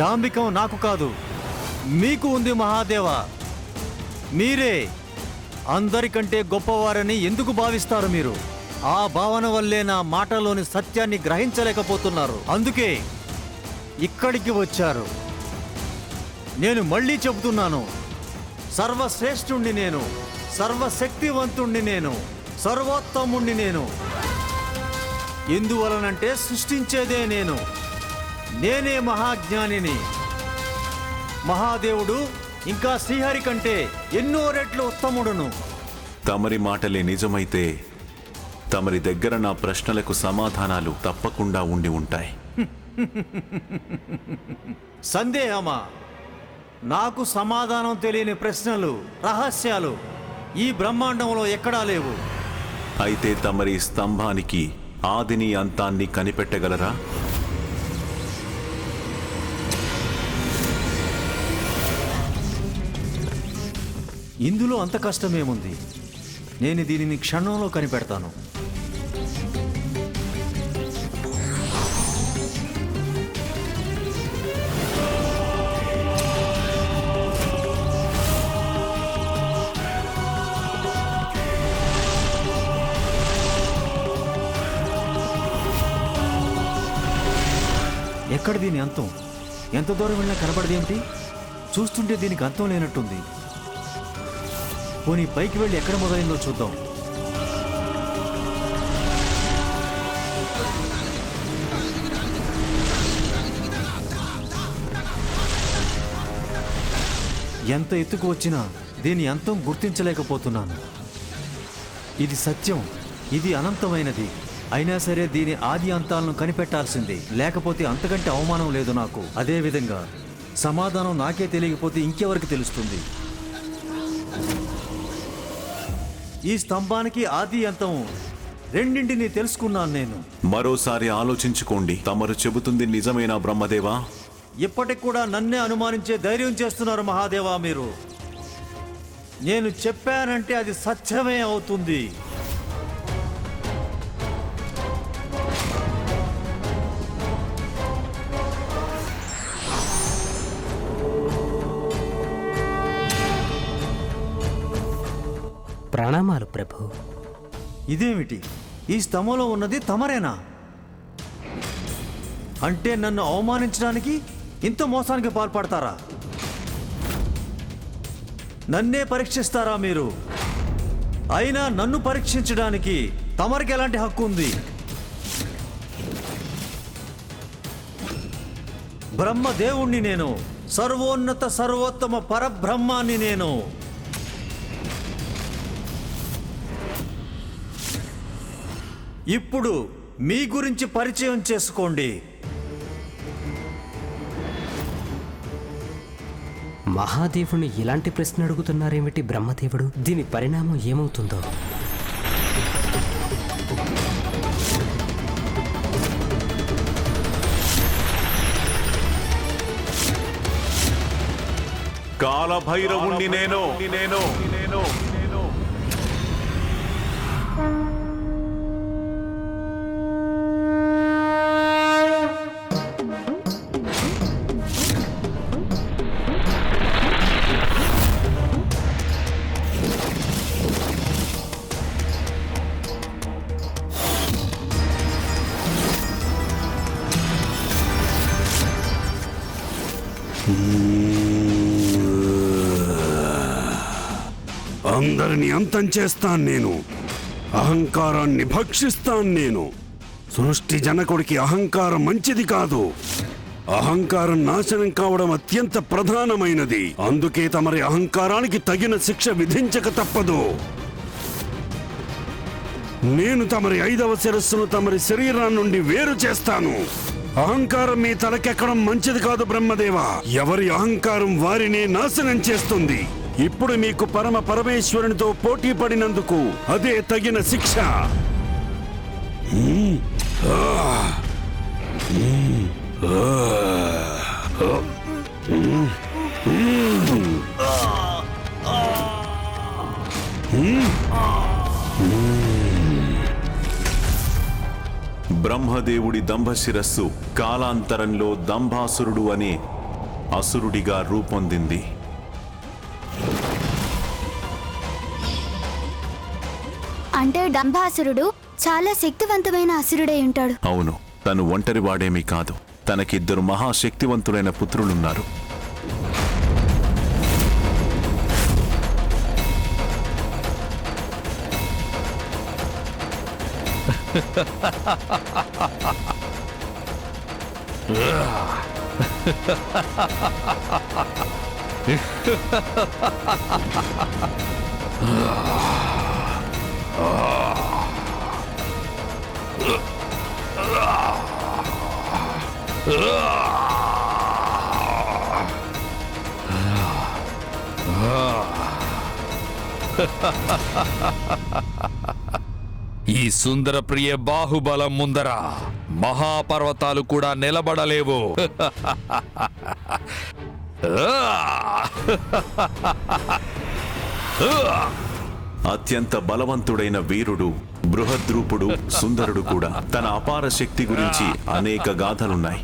డాంబికం నాకు కాదు. మీకు ఉంది మహాదేవ. మీరే అందరికంటే గొప్పవారని ఎందుకు భావిస్తారు మీరు? ఆ భావన వల్లే నా మాటలోని సత్యాన్ని గ్రహించలేకపోతున్నారు. అందుకే ఇక్కడికి వచ్చారు. నేను మళ్ళీ చెబుతున్నాను. సర్వశ్రేష్ఠుణ్ణి నేను. సర్వశక్తివంతుణ్ణి నేను. సర్వోత్తముణ్ణి నేను. ఎందువలనంటే సృష్టించేదే నేను. నేనే మహాజ్ఞానిని. మహాదేవుడు ఇంకా శ్రీహరి కంటే ఎన్నో రెట్లు ఉత్తముడును. తమరి మాటలే నిజమైతే తమరి దగ్గర నా ప్రశ్నలకు సమాధానాలు తప్పకుండా ఉండి ఉంటాయి. సందేహమా? నాకు సమాధానం తెలియని ప్రశ్నలు రహస్యాలు ఈ బ్రహ్మాండంలో ఎక్కడా లేవు. అయితే తమరి స్తంభానికి ఆదిని అంతాన్ని కనిపెట్టగలరా? ఇందులో అంత కష్టమేముంది? నేను దీనిని క్షణంలో కనిపెడతాను. ఎక్కడ దీని అంతం? ఎంత దూరం వెళ్ళినా కనబడదేమిటి? చూస్తుంటే దీనికి అంతం లేనట్టుంది. పోనీ పైకి వెళ్ళి ఎక్కడ మొదలైందో చూద్దాం. ఎంత ఎత్తుకు వచ్చినా దీని అంతం గుర్తించలేకపోతున్నాను. ఇది సత్యం ఇది అనంతమైనది. అయినా సరే దీని ఆది అంతాలను కనిపెట్టాల్సింది. లేకపోతే అంతకంటే అవమానం లేదు నాకు. అదేవిధంగా సమాధానం నాకే తెలియకపోతే ఇంకెవరికి తెలుస్తుంది? ఈ స్తంభానికి ఆది అంతం రెండింటిని తెలుసుకున్నాను నేను. మరోసారి ఆలోచించుకోండి. తమరు చెబుతుంది నిజమేనా బ్రహ్మదేవా? ఇప్పటికి కూడా నన్నే అనుమానించే ధైర్యం చేస్తున్నారు మహాదేవా మీరు. నేను చెప్పానంటే అది సత్యమే అవుతుంది. ప్రణామాలు ప్రభు. ఇదేమిటి? ఈ స్తంభంలో ఉన్నది తమరేనా? అంటే నన్ను అవమానించడానికి ఇంత మోసానికి పాల్పడతారా? నన్నే పరీక్షిస్తారా మీరు? అయినా నన్ను పరీక్షించడానికి తమరికి ఎలాంటి హక్కు ఉంది? బ్రహ్మదేవుణ్ణి నేను సర్వోన్నత సర్వోత్తమ పరబ్రహ్మాన్ని నేను. ఇప్పుడు మీ గురించి పరిచయం చేసుకోండి. మహాదేవుని ఇలాంటి ప్రశ్న అడుగుతున్నారేమిటి బ్రహ్మదేవుడు? దీని పరిణామం ఏమవుతుందో? కాలభైరవుణ్ణి నేను. నేను నేను. అందరిని అంతం చేస్తాను నేను. అహంకారాన్ని భక్షిస్తాను నేను. సృష్టి జనకుడికి అహంకారం మంచిది కాదు. అహంకారం నాశనం కావడం అత్యంత ప్రధానమైనది. అందుకే తమరి అహంకారానికి తగిన శిక్ష విధించక తప్పదు. నేను తమరి ఐదవ శిరస్సును తమరి శరీరం నుండి వేరు చేస్తాను. అహంకారం మీ తలకెక్కడం మంచిది కాదు బ్రహ్మదేవ. ఎవరి అహంకారం వారిని నాశనం చేస్తుంది. ఇప్పుడు మీకు పరమ పరమేశ్వరునితో పోటీ పడినందుకు అదే తగిన శిక్ష. ఆ. బ్రహ్మదేవుడి దంభశిరస్సు కాలాంతరంలో దంభాసురుడు అనే అసురుడిగా రూపొందింది. అంటే డంభాసురుడు చాలా శక్తివంతమైన అసురుడై ఉంటాడు. అవును తను ఒంటరివాడేమీ కాదు. తనకిద్దరు మహాశక్తివంతులైన పుత్రులున్నారు. うわ Ha ha ha ha ha ha! ఈ సుందర ప్రియ బాహుబలం ముందర. మహాపర్వతాలు కూడా నిలబడలేవు. అత్యంత బలవంతుడైన వీరుడు బృహద్రూపుడు సుందరుడు కూడా తన అపార శక్తి గురించి అనేక గాథలున్నాయి.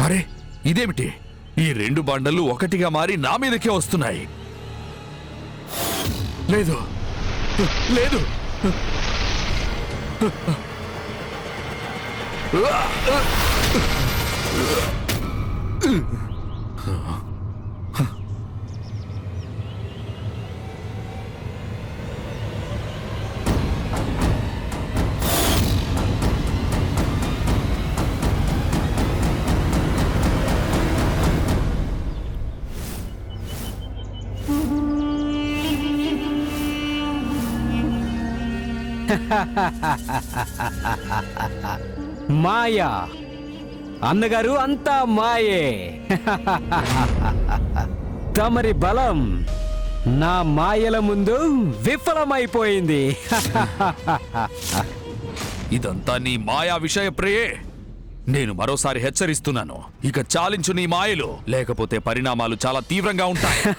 అరే ఇదేమిటి? ఈ రెండు బండలు ఒకటిగా మారి నా మీదకే వస్తున్నాయి. లేదు. లేదు. うわうっうっハハハハハハハハハ మాయా. అన్నగారు అంతా మాయే. తమరి బలం నా మాయల ముందు విఫలమైపోయింది. ఇదంతా నీ మాయా విషయ ప్రియే. నేను మరోసారి హెచ్చరిస్తున్నాను. ఇక చాలించు నీ మాయలు. లేకపోతే పరిణామాలు చాలా తీవ్రంగా ఉంటాయి.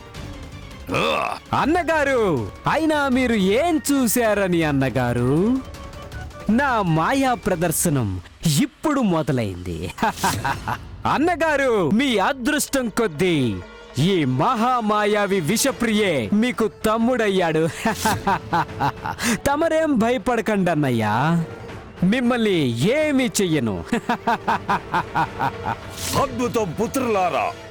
అన్నగారు అయినా మీరు ఏం చూశారని అన్నగారు? నా మాయా ప్రదర్శనం ఇప్పుడు మొదలైంది. అన్నగారు మీ అదృష్టం కొద్దీ ఈ మహామాయావి విషప్రియే మీకు తమ్ముడయ్యాడు. తమరేం భయపడకండి అన్నయ్యా మిమ్మల్ని ఏమి చెయ్యను. అద్భుతం పుత్రులారా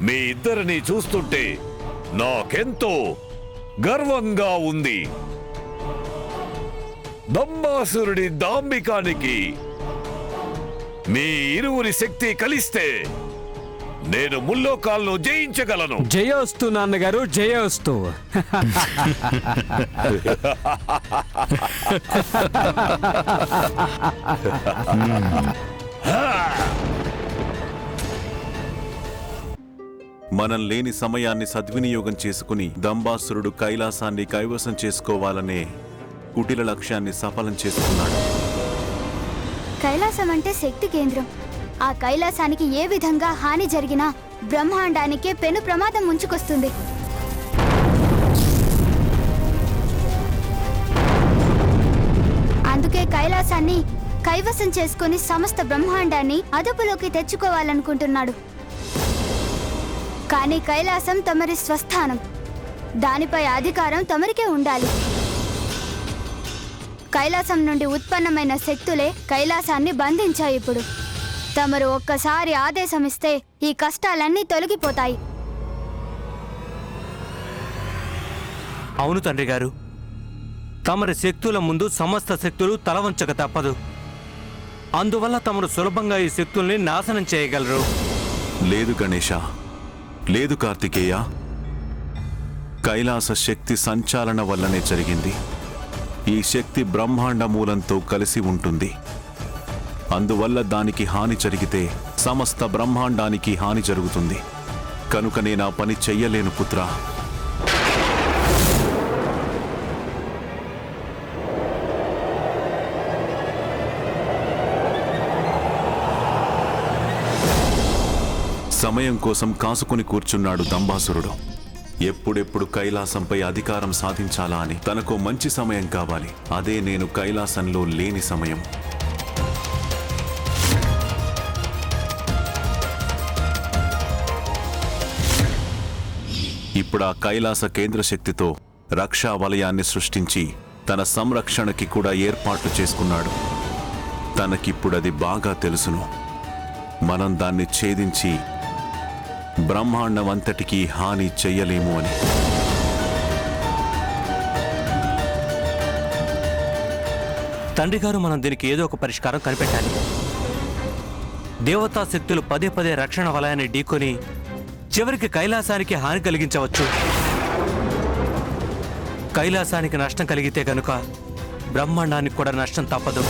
మీ ఇద్దరిని చూస్తుంటే నాకెంతో గర్వంగా ఉంది. దంబాసురుడి దాంబికానికి మీ ఇరువురి శక్తి కలిస్తే నేను ముల్లోకాలను జయించగలను. జయోస్తు నాన్నగారు జయోస్తు. మనం లేని సమయాన్ని సద్వినియోగం చేసుకుని దంబాసురుడు కైలాసాన్ని కైవసం చేసుకోవాలనే కుటిల లక్ష్యాన్ని సఫలం చేసుకున్నాడు. కైలాసం అంటే శక్తి కేంద్రం. ఆ కైలాసానికి ఏ విధంగా హాని జరిగినా బ్రహ్మాండానికే పెను ప్రమాదం ముంచుకొస్తుంది. అందుకే కైలాసాన్ని కైవసం చేసుకుని సమస్త బ్రహ్మాండాన్ని అదుపులోకి తెచ్చుకోవాలనుకుంటున్నాడు. కానీ కైలాసం తమరి స్వస్థానం. దానిపై అధికారం తమరికే ఉండాలి. కైలాసం నుండి ఉత్పన్నమైన శక్తులే కైలాసాన్ని బంధించాయి ఇప్పుడు. తమరు ఒక్కసారి ఆదేశం ఇస్తే ఈ కష్టాలన్నీ తొలగిపోతాయి. అవును తండ్రి గారు. తమరి శక్తుల ముందు సమస్త శక్తులు తలవంచక తప్పదు. అందువల్ల తమరు సులభంగా ఈ శక్తుల్ని నాశనం చేయగలరు. లేదు గణేష. లేదు కార్తికేయ. కైలాస శక్తి సంచాలన వల్లనే జరిగింది. ఈ శక్తి బ్రహ్మాండ మూలంతో కలిసి ఉంటుంది. అందువల్ల దానికి హాని జరిగితే సమస్త బ్రహ్మాండానికి హాని జరుగుతుంది. కనుక నేను ఆ పని చెయ్యలేను పుత్రా. సమయం కోసం కాసుకుని కూర్చున్నాడు దంబాసురుడు. ఎప్పుడెప్పుడు కైలాసంపై అధికారం సాధించాలా అని తనకు మంచి సమయం కావాలి. అదే నేను కైలాసంలో లేని సమయం. ఇప్పుడు ఆ కైలాస కేంద్ర శక్తితో రక్షా వలయాన్ని సృష్టించి తన సంరక్షణకి కూడా ఏర్పాట్లు చేసుకున్నాడు. తనకిప్పుడది బాగా తెలుసును. మనం దాన్ని ఛేదించి బ్రహ్మాండమంతటికీ హాని చెయ్యలేము అని. తండ్రి గారు మనం దీనికి ఏదో ఒక పరిష్కారం కనిపెట్టాలి. దేవతా శక్తులు పదే పదే రక్షణ వలయాన్ని ఢీకొని చివరికి కైలాసానికి హాని కలిగించవచ్చు. కైలాసానికి నష్టం కలిగితే గనుక బ్రహ్మాండానికి కూడా నష్టం తప్పదు.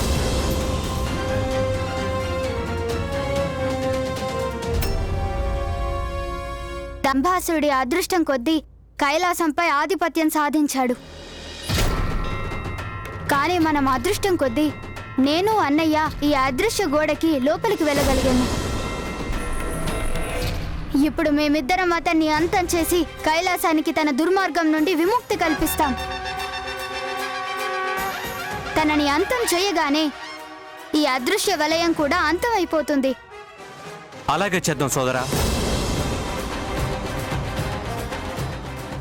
దంభాసురుడి అదృష్టం కొద్దీ కైలాసంపై ఆధిపత్యం సాధించాడు. కానీ మనం అదృష్టం కొద్దీ నేను అన్నయ్య ఈ అదృశ్య గోడకి లోపలికి వెళ్ళగలిగాము. ఇప్పుడు మేమిద్దరం అతన్ని అంతం చేసి కైలాసానికి తన దుర్మార్గం నుండి విముక్తి కల్పిస్తాం. తనని అంతం చేయగానే ఈ అదృశ్య వలయం కూడా అంతం అయిపోతుంది అలాగే చేద్దాం సోదరా.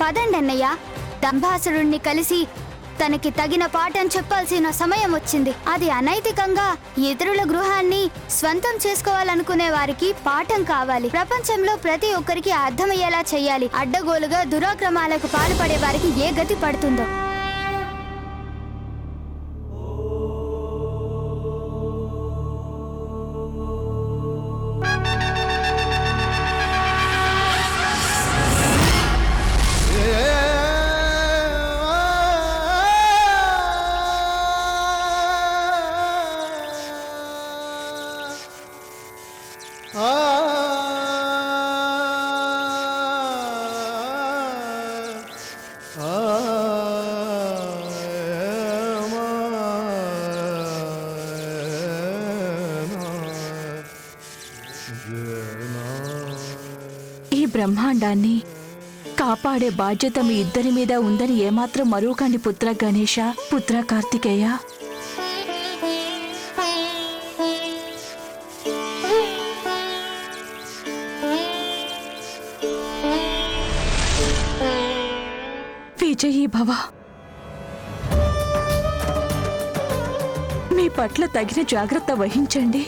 పదండి అన్నయ్య. దంభాసురుణ్ణి కలిసి తనకి తగిన పాఠం చెప్పాల్సిన సమయం వచ్చింది. అది అనైతికంగా ఇతరుల గృహాన్ని స్వంతం చేసుకోవాలనుకునే వారికి పాఠం కావాలి. ప్రపంచంలో ప్రతి ఒక్కరికి అర్థమయ్యేలా చేయాలి. అడ్డగోలుగా దురాక్రమాలకు పాల్పడే వారికి ఏ గతి పడుతుందో. బ్రహ్మాండాన్ని కాపాడే బాధ్యత మీ ఇద్దరి మీద ఉందని ఏమాత్రం మరువకండి పుత్ర గణేష పుత్ర కార్తికేయ. విజయీ భవ మీ పట్ల తగిన జాగ్రత్త వహించండి.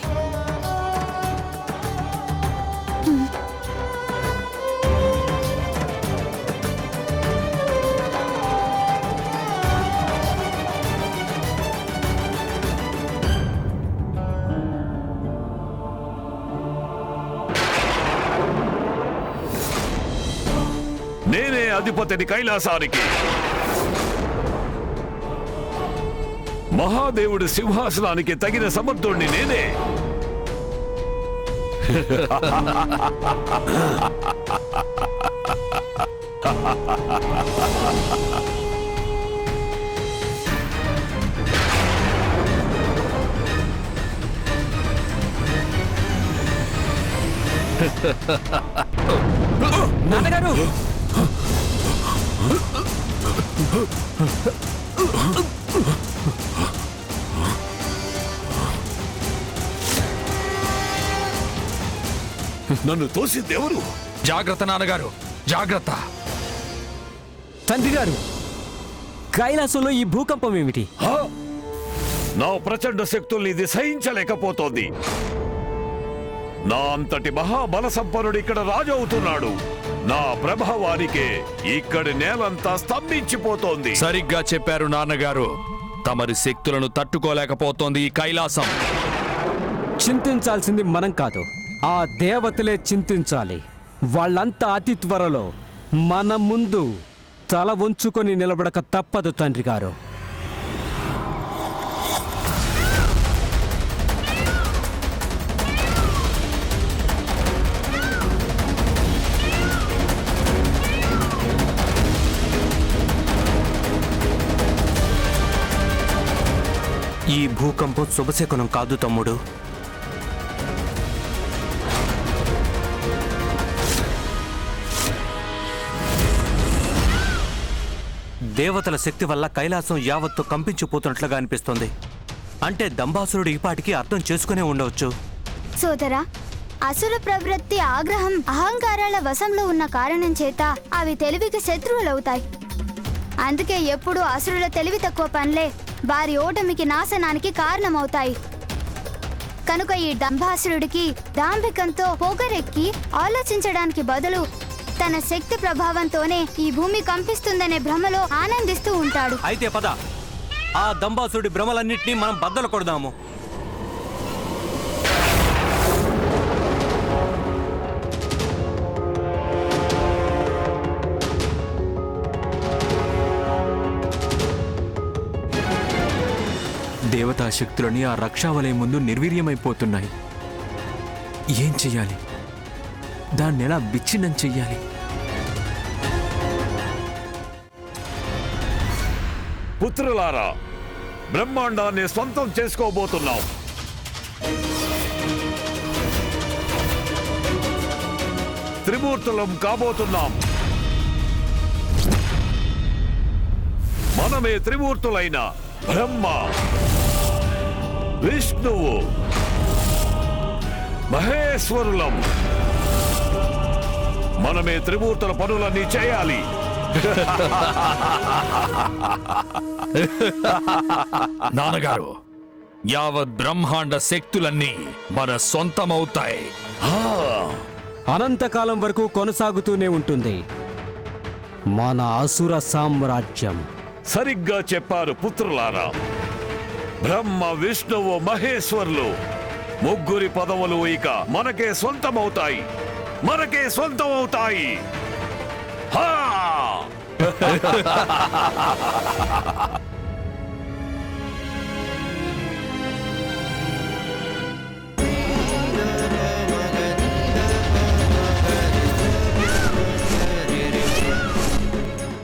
నేనే అధిపతిని కైలాసానికి. మహాదేవుడి సింహాసనానికి తగిన సమర్థుణ్ణి నేనే. నాన్నగారు! నన్ను తోసింది ఎవరు జాగ్రత్త నాన్నగారు జాగ్రత్త. తండ్రి గారు కైలాసంలో ఈ భూకంపం ఏమిటి? హా? నా ప్రచండ శక్తుల్ని ఇది సహించలేకపోతోంది. నా అంతటి మహాబల సంపన్నుడు ఇక్కడ రాజు అవుతున్నాడు నా ప్రభావానికే ఇక్కడి నేలంతా స్తంభించిపోతోంది. సరిగ్గా చెప్పారు నాన్నగారు. తమరి శక్తులను తట్టుకోలేకపోతోంది ఈ కైలాసం. చింతించాల్సింది మనం కాదు ఆ దేవతలే చింతించాలి. వాళ్ళంతా అతి త్వరలో మన ముందు తల వంచుకొని నిలబడక తప్పదు తండ్రి గారు. భూకంపం శుభశకునం కాదు తమ్ముడు. దేవతల శక్తి వల్ల కైలాసం యావత్తు కంపించిపోతున్నట్లుగా అనిపిస్తుంది. అంటే దంబాసురుడు ఈపాటికి అర్థం చేసుకునే ఉండవచ్చు. సోదరా అసుర ప్రవృత్తి ఆగ్రహం అహంకారాల వశంలో ఉన్న కారణం చేత అవి తెలివికి శత్రువులవుతాయి. అందుకే ఎప్పుడూ అసురుల తెలివి తక్కువ పనులే. వారి ఓటమికి నాశనానికి కారణమవుతాయి. కనుక ఈ డంభాసురుడికి దాంభికంతో పొగరెక్కి ఆలోచించడానికి బదులు తన శక్తి ప్రభావంతోనే ఈ భూమి కంపిస్తుందనే భ్రమలో ఆనందిస్తూ ఉంటాడు. అయితే పద. ఆ దంబాసుడి భ్రమలన్నింటినీ మనం బద్దలు కొడదాము. దేవతా శక్తులని ఆ రక్షావలయం ముందు నిర్వీర్యమైపోతున్నాయి. ఏం చెయ్యాలి? దాన్ని ఎలా విచ్ఛిన్నం చెయ్యాలి? పుత్రులారా బ్రహ్మాండాన్ని సొంతం చేసుకోబోతున్నాం. త్రిమూర్తులం కాబోతున్నాం. మనమే త్రిమూర్తులైన బ్రహ్మ. విష్ణువు. మహేశ్వరులం. మనమే త్రిమూర్తుల పనులన్నీ చేయాలి. నాన్నగారు యావత్ బ్రహ్మాండ శక్తులన్నీ మన సొంతమవుతాయి. అనంతకాలం వరకు కొనసాగుతూనే ఉంటుంది. మన అసుర సామ్రాజ్యం. సరిగ్గా చెప్పారు పుత్రులారా. బ్రహ్మ విష్ణువు మహేశ్వర్లు. ముగ్గురి పదవులు ఇక మనకే సొంతమవుతాయి. మనకే సొంతమవుతాయి. హా!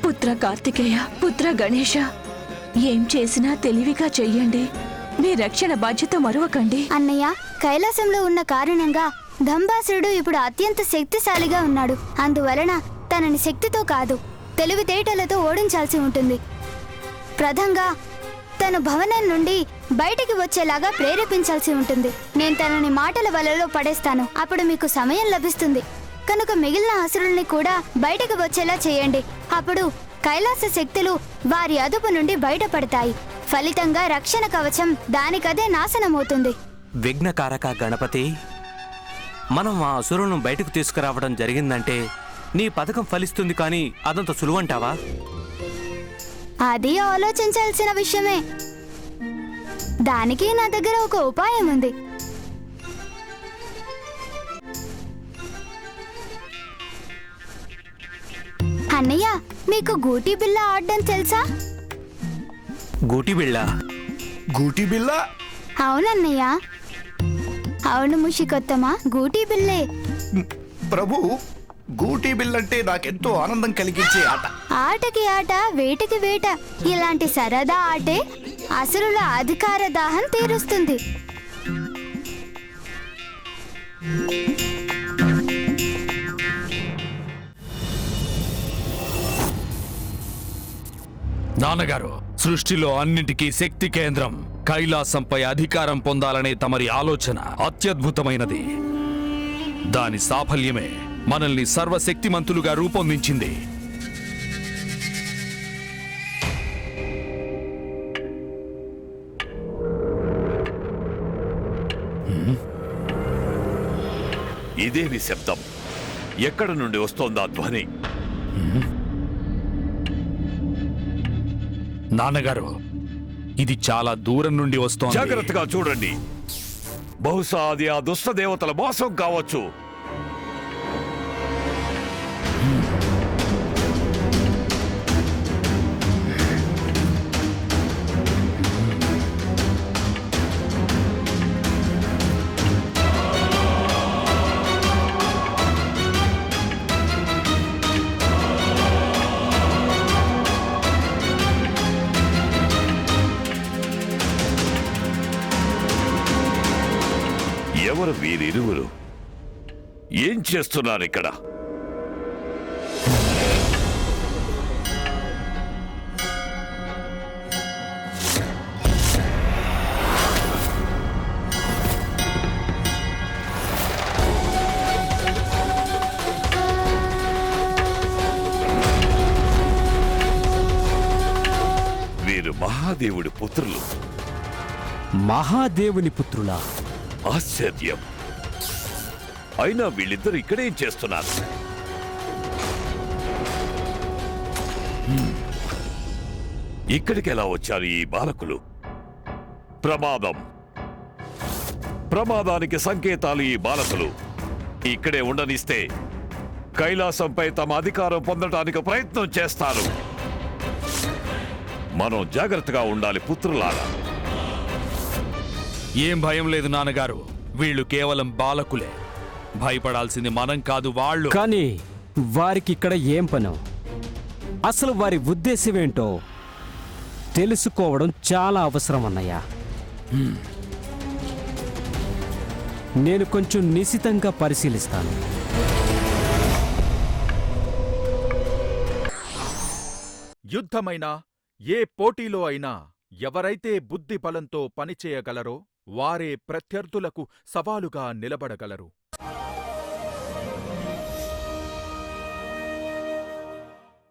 పుత్ర కార్తికేయ పుత్ర గణేష ఏం చేసినా తెలివిగా చెయ్యండి. మీ రక్షణ బాధ్యత మరువకండి. అన్నయ్య కైలాసంలో ఉన్న కారణంగా దంబాసురుడు ఇప్పుడు అత్యంత శక్తిశాలిగా ఉన్నాడు. అందువలన తనని శక్తితో కాదు తెలివితేటలతో ఓడించాల్సి ఉంటుంది. ప్రధంగా తను భవనం నుండి బయటికి వచ్చేలాగా ప్రేరేపించాల్సి ఉంటుంది. నేను తనని మాటల వలలో పడేస్తాను. అప్పుడు మీకు సమయం లభిస్తుంది. కనుక మిగిలిన అసురుల్ని కూడా బయటకు వచ్చేలా చేయండి. అప్పుడు కైలాస శక్తులు వారి అదుపు నుండి బయటపడతాయి. ఫలితంగా రక్షణ కవచం దానికదే నాశనమవుతుంది. విఘ్నకారక గణపతి మనం ఆ అసురులను బయటకు తీసుకురావడం జరిగిందంటే నీ పథకం ఫలిస్తుంది కానీ అదంత సులువంటావా? అది ఆలోచించాల్సిన విషయమే. దానికి నా దగ్గర ఒక ఉపాయం ఉంది. అన్నయ్య మీకు గూటి బిల్ల ఆడడం తెలుసా? గూటి బిళ్ళ? గూటి బిల్ల అవునన్నయ్య. అవును ముషికొత్తమా గూటి బిల్లే ప్రభు గూటి బిల్ అంటే నాకెంతో ఆనందం కలిగించే ఆట. ఆటకి ఆట వేటకి వేట. ఇలాంటి సరదా ఆటే అసురుల అధికార దాహం తీరుస్తుంది. నాన్నగారు సృష్టిలో అన్నింటికీ శక్తి కేంద్రం. కైలాసంపై అధికారం పొందాలనే తమరి ఆలోచన అత్యద్భుతమైనది. దాని సాఫల్యమే మనల్ని సర్వశక్తిమంతులుగా రూపొందించింది. ఇదేమి శబ్దం? ఎక్కడ నుండి వస్తోందా ధ్వని? నాన్నగారు ఇది చాలా దూరం నుండి వస్తోంది. జాగ్రత్తగా చూడండి. బహుశా అది ఆ దుష్ట దేవతల మోసం కావచ్చు. ఎవరు? వీరిరువురు. ఏం చేస్తున్నారు ఇక్కడ? వీరు మహాదేవుడి పుత్రులు. మహాదేవుని పుత్రులా? ఆశ్చర్యం. అయినా వీళ్ళిద్దరు ఇక్కడేం చేస్తున్నారు. ఇక్కడికి ఎలా వచ్చారు ఈ బాలకులు? ప్రమాదం. ప్రమాదానికి సంకేతాలు ఈ బాలకులు. ఇక్కడే ఉండనిస్తే కైలాసంపై తమ అధికారం పొందడానికి ప్రయత్నం చేస్తారు. మనం జాగ్రత్తగా ఉండాలి పుత్రులారా. ఏం భయం లేదు నాన్నగారు. వీళ్ళు కేవలం బాలకులే. భయపడాల్సింది మనం కాదు వాళ్ళు. కానీ వారికి ఇక్కడ ఏం పను? అసలు వారి ఉద్దేశం ఏంటో తెలుసుకోవడం చాలా అవసరం అన్నయ్య. నేను కొంచెం నిశితంగా పరిశీలిస్తాను. యుద్ధమైనా ఏ పోటీలో అయినా ఎవరైతే బుద్ధి బలంతో పనిచేయగలరో వారే ప్రత్యర్థులకు సవాలుగా నిలబడగలరు.